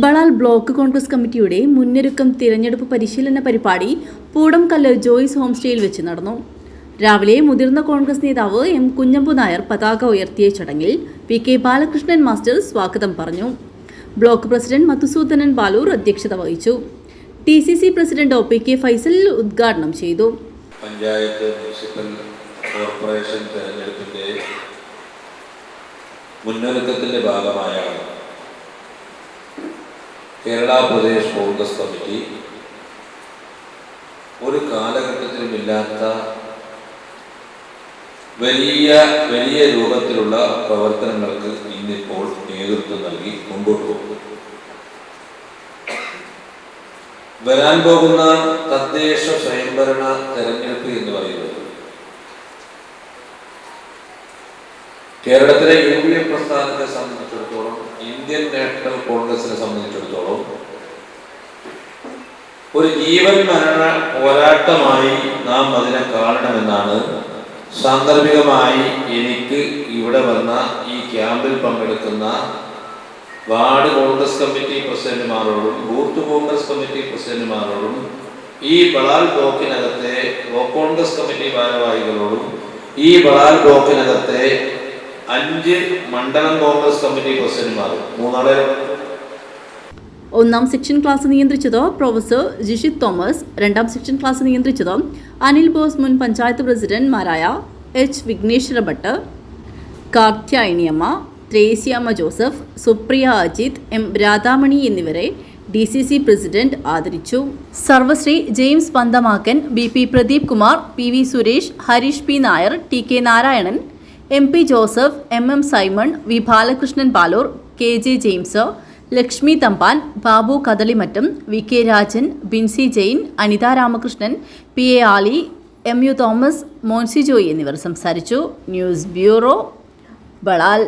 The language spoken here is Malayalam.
ബളാൽ ബ്ലോക്ക് കോൺഗ്രസ് കമ്മിറ്റിയുടെ മുന്നൊരുക്കം തിരഞ്ഞെടുപ്പ് പരിശീലന പരിപാടി പൂടംകല്ല് ജോയ്സ് ഹോംസ്റ്റേയിൽ വെച്ച് നടന്നു. രാവിലെ മുതിർന്ന കോൺഗ്രസ് നേതാവ് എം കുഞ്ഞമ്പു നായർ പതാക ഉയർത്തിയ ചടങ്ങിൽ പി കെ ബാലകൃഷ്ണൻ മാസ്റ്റർ സ്വാഗതം പറഞ്ഞു. ബ്ലോക്ക് പ്രസിഡന്റ് മധുസൂദനൻ ബാലൂർ അധ്യക്ഷത വഹിച്ചു. T C C president O P K Faisal ഉദ്ഘാടനം ചെയ്തു. പഞ്ചായത്ത് കോർപ്പറേഷൻ തെരഞ്ഞെടുപ്പിന്റെ മുന്നൊരുക്കത്തിന്റെ ഭാഗമായാണ് കേരള പ്രദേശ് കോൺഗ്രസ് കമ്മിറ്റി ഒരു കാലഘട്ടത്തിലുമില്ലാത്ത വലിയ വലിയ രൂപത്തിലുള്ള പ്രവർത്തനങ്ങൾക്ക് ഇന്നിപ്പോൾ നേതൃത്വം നൽകി മുമ്പോട്ട് പോകുന്നു. വരാൻ പോകുന്ന തദ്ദേശ സ്വയംഭരണ തെരഞ്ഞെടുപ്പ് എന്ന് പറയുന്നത് കേരളത്തിലെ യു ഡി എഫ് പ്രസ്ഥാനത്തെ സംബന്ധിച്ചിടത്തോളം ഇന്ത്യൻ നാഷണൽ കോൺഗ്രസിനെ സംബന്ധിച്ചിടത്തോളം ഒരു ജീവൻ മരണ പോരാട്ടമായി നാം അതിനെ കാണണമെന്നാണ് സാന്ദർഭികമായി എനിക്ക് ഇവിടെ വന്ന ഈ ക്യാമ്പിൽ പങ്കെടുക്കുന്ന വാർഡ് കോൺഗ്രസ് കമ്മിറ്റി പ്രസിഡന്റുമാരോടും ബൂത്ത് കോൺഗ്രസ് കമ്മിറ്റി പ്രസിഡന്റുമാരോടും ഈ ബളാൽ ബ്ലോക്കിനകത്തെ കോൺഗ്രസ് കമ്മിറ്റി ഭാരവാഹികളോടും ഈ ബളാൽ ബ്ലോക്കിനകത്തെ അഞ്ച് മണ്ഡലം കോൺഗ്രസ് കമ്മിറ്റി പ്രസിഡന്റുമാരും മൂന്നാളെ ഒന്നാം section class നിയന്ത്രിച്ചത്? Professor Jishith Thomas. രണ്ടാം സെക്ഷൻ ക്ലാസ് നിയന്ത്രിച്ചത്? അനിൽ ബോസ് മുൻ panchayat പ്രസിഡന്റ്മാരായ H Vighneshwara Bhat Karthyayaniamma Threasiamma Joseph Supriya Ajith M Radhamani എന്നിവരെ ഡി സി സി പ്രസിഡന്റ് ആദരിച്ചു. Sarvashri James Panthamakkan B P Pradeep Kumar P V Suresh Harish P Nair T K Narayanan M P Joseph M M Simon V Balakrishnan Paloor K J James Lakshmi Thampan Babu Kadalimattam V K Rajan Binsy Jain Anitha Ramakrishnan P A Ali M U Thomas Moncy Joy എന്നിവർ സംസാരിച്ചു. News bureau Balal.